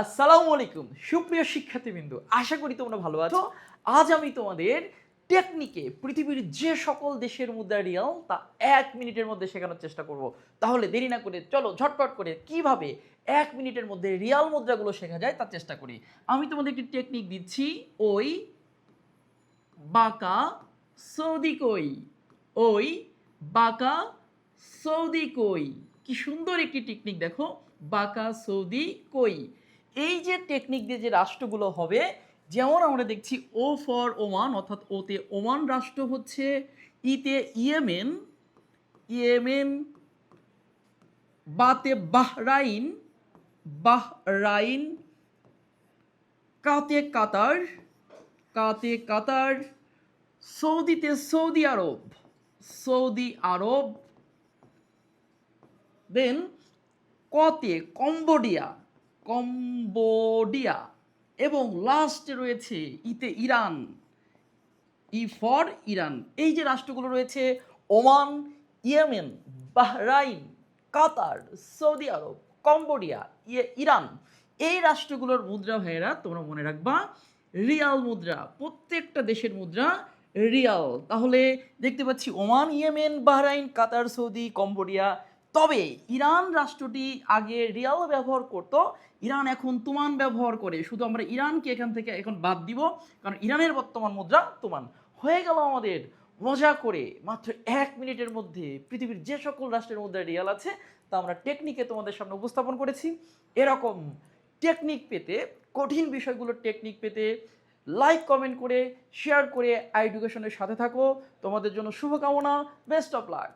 আসসালামু আলাইকুম সুপ্রিয় শিক্ষার্থীবৃন্দু আশা করি তোমরা ভালো আছো। আজ আমি তোমাদের টেকনিকে পৃথিবীর যে সকল দেশের মুদ্রা রিয়াল তা এক মিনিটের মধ্যে শেখানোর চেষ্টা করব। তাহলে দেরি না করে চলো ঝটপট করে কীভাবে এক মিনিটের মধ্যে রিয়াল মুদ্রাগুলো শেখা যায় তার চেষ্টা করি। আমি তোমাদের একটি টেকনিক দিচ্ছি ওই বাঁকা সৌদি কই। ওই বাঁকা সৌদি কই। কি সুন্দর একটি টেকনিক দেখো বাঁকা সৌদি কই। এই যে টেকনিক দিয়ে যে রাষ্ট্রগুলো হবে, যেমন আমরা দেখছি ও ফর ওমান অর্থাৎ ওতে ওমান রাষ্ট্র হচ্ছে ইতে ইয়েমেন ইয়েমেন বাতে বাহরাইন বাহরাইন কাতে কাতার কাতে কাতার সৌদিতে সৌদি আরব সৌদি আরব দেন কতে কম্বোডিয়া কম্বোডিয়া এবং লাস্টে রয়েছে ইতে ইরান। E for Iran. এই যে রাষ্ট্রগুলো রয়েছে, Oman, Yemen, Bahrain, Qatar, Saudi Arab, Cambodia ইয়ে ইরান, এই রাষ্ট্রগুলোর মুদ্রা ভাইয়েরা, তোমরা মনে রাখবা, রিয়াল মুদ্রা, প্রত্যেকটা দেশের মুদ্রা রিয়াল। তাহলে দেখতে পাচ্ছি Oman, Yemen, Bahrain, Qatar, Saudi, Cambodia তবে ইরান রাষ্ট্রটি আগে রিয়াল ব্যবহার করত, ইরান এখন তুমান ব্যবহার করে। শুধু আমরা ইরানকে এখান থেকে এখন বাদ দিব, কারণ ইরানের বর্তমান মুদ্রা তুমান। হয়ে গেল আমাদের মজা করে, মাত্র এক মিনিটের মধ্যে পৃথিবীর যে সকল রাষ্ট্রের মধ্যে রিয়াল আছে, তা আমরা টেকনিকে তোমাদের সামনে উপস্থাপন করেছি। এরকম টেকনিক পেতে, কঠিন বিষয়গুলোর টেকনিক পেতে লাইক কমেন্ট করে শেয়ার করে এডুকেশনের সাথে থাকো। তোমাদের জন্য শুভকামনা বেস্ট অফ লাক